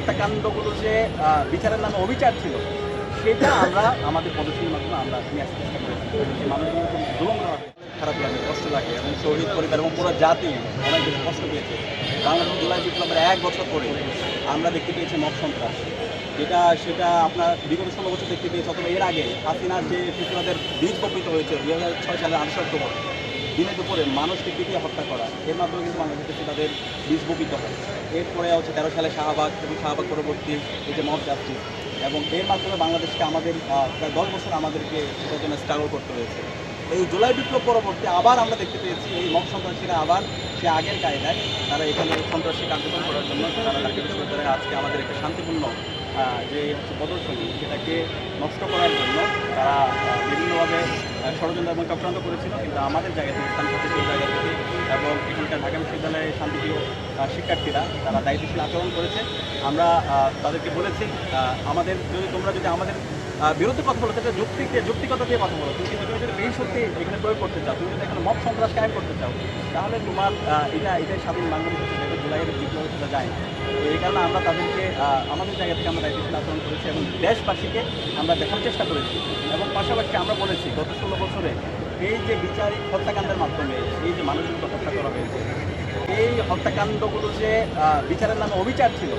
হত্যাকাণ্ডগুলো যে বিচারের নামে অবিচার ছিল, সেটা আমরা আমাদের পদক্ষেপের মাধ্যমে আমরা নিয়ে আসতে চেষ্টা করেছি। মানুষগুলো জুলুম খারাপ লাগে, কষ্ট লাগে, এবং শহীদ পরিবার এবং পুরো জাতি অনেক বেশি কষ্ট পেয়েছে। বাংলাদেশ জুলাই বিপ্লবের এক বছর পরে আমরা দেখতে পেয়েছি মব সন্ত্রাস। যেটা, সেটা আপনার বিগত ষোলো বছর দেখতে পেয়েছি, অথবা এর আগে হাসিনার যে ফিসুরাদের বীজ বপিত হয়েছে, দুই হাজার ছয় সালের আঠাশে অক্টোবর দিনে দুপুরে মানুষকে পিটিয়ে হত্যা করা, এর মাধ্যমে কিন্তু বাংলাদেশ তাদের বীজ হয়। এরপরে হচ্ছে তেরো সালে শাহবাগ এবং শাহবাগ পরবর্তী এই যে মব জাস্টিস এবং এর মাধ্যমে বাংলাদেশকে আমাদের প্রায় দশ বছর আমাদেরকে এটার জন্য স্ট্রাগল করতে হয়েছে। এই জুলাই বিপ্লব পরবর্তী আবার আমরা দেখতে পেয়েছি, এই মব সন্ত্রাসীরা আবার সে আগের কায়দায় তারা এখানে সন্ত্রাসী কার্যক্রম করার জন্য তারা ঢাকা বিশ্ববিদ্যালয়ে আজকে আমাদের একটা শান্তিপূর্ণ যে হচ্ছে প্রদর্শনী, সেটাকে নষ্ট করার জন্য তারা বিভিন্নভাবে ষড়যন্ত্র এবং চক্রান্ত করেছিল, কিন্তু আমাদের জায়গা থেকে, স্থানীয় সেই জায়গা থেকে এবং এখানকার ঢাকা বিশ্ববিদ্যালয়ের শান্তিপ্রিয় শিক্ষার্থীরা, তারা দায়িত্বশীল আচরণ করেছে। আমরা তাদেরকে বলেছি আমাদের, যদি তোমরা যদি আমাদের বিরুদ্ধে কথা বলো সেটা যুক্তি দিয়ে যুক্তিকতা দিয়ে কথা বলো। কিন্তু তুমি যদি এই সত্যি এখানে প্রয়োগ করতে চাও, তুমি যদি এখানে মব সন্ত্রাস কায়েম করতে চাও, তাহলে তোমার এটা এটাই স্বাধীন বাংলাদেশ এটা জুলাইয়ের বিপ্লবের সাথে যায় তো এই কারণে আমরা তাদেরকে আমাদের জায়গা থেকে আমরা দায়িত্বশীল আচরণ করেছি এবং দেশবাসীকে আমরা দেখার চেষ্টা করেছি। এবং পাশাপাশি আমরা বলেছি, গত ষোলো বছরে এই যে বিচারিক হত্যাকাণ্ডের মাধ্যমে এই যে মানুষগুলো হত্যা করা হয়েছে, এই হত্যাকাণ্ডগুলো যে বিচারের নামে অবিচার ছিল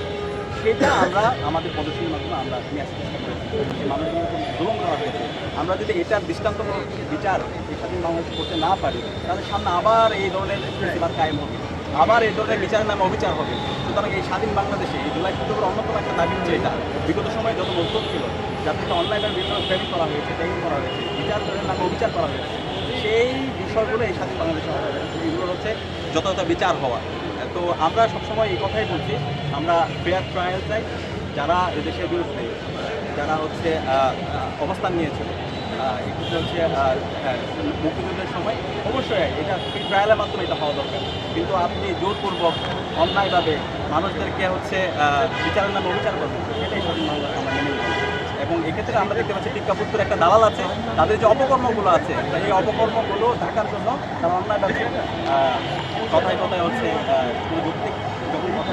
সেটা আমরা আমাদের পদক্ষেপের মাধ্যমে আমরা নিয়ে আসতে চেষ্টা করেছি। যে মানুষগুলো করা হয়েছে। আমরা যদি এটার দৃষ্টান্তমূলক বিচার এই স্বাধীন বাংলাদেশ করতে না পারি, তাহলে সামনে আবার এই ধরনের ফেসিবাদ কায়েম হবে। আবার এই ধরনের বিচারের নামে অবিচার হবে। সুতরাং এই স্বাধীন বাংলাদেশে এই জুলাই বিপ্লবের অন্যতম একটা দাবি হচ্ছে এটা। বিগত সময়ে যত মজবুত ছিল যাদেরকে অনলাইনে বিভিন্ন ট্রেনিং করা হয়েছে ট্রেনিং করা হয়েছে বিচারের নামে অবিচার করা হয়েছে, সেই বিষয়গুলো এই স্বাধীন বাংলাদেশে এগুলো হচ্ছে যথাযথ বিচার হওয়া। তো আমরা সবসময় এই কথাই বলছি আমরা ফেয়ার ট্রায়াল চাই যারা এদেশের বিরুদ্ধে যারা হচ্ছে অবস্থান নিয়েছিল এক্ষেত্রে হচ্ছে হ্যাঁ, মুক্তিযুদ্ধের সময় অবশ্যই এটা ট্রায়ালের মাধ্যমে এটা হওয়া দরকার। কিন্তু আপনি জোরপূর্বক অন্যায়ভাবে মানুষদেরকে হচ্ছে বিচারের নামে অবিচার করবেন সেটাই স্বাধীন বাংলাদেশ আমরা মেনে এবং এক্ষেত্রে আমরা দেখতে পাচ্ছি টিক্কাপুত্রের একটা দালাল আছে তাদের যে অপকর্মগুলো আছে এই অপকর্মগুলো ঢাকার জন্য তারা অন্যায়ভাবে কথায় কথায় হচ্ছে যখন কথা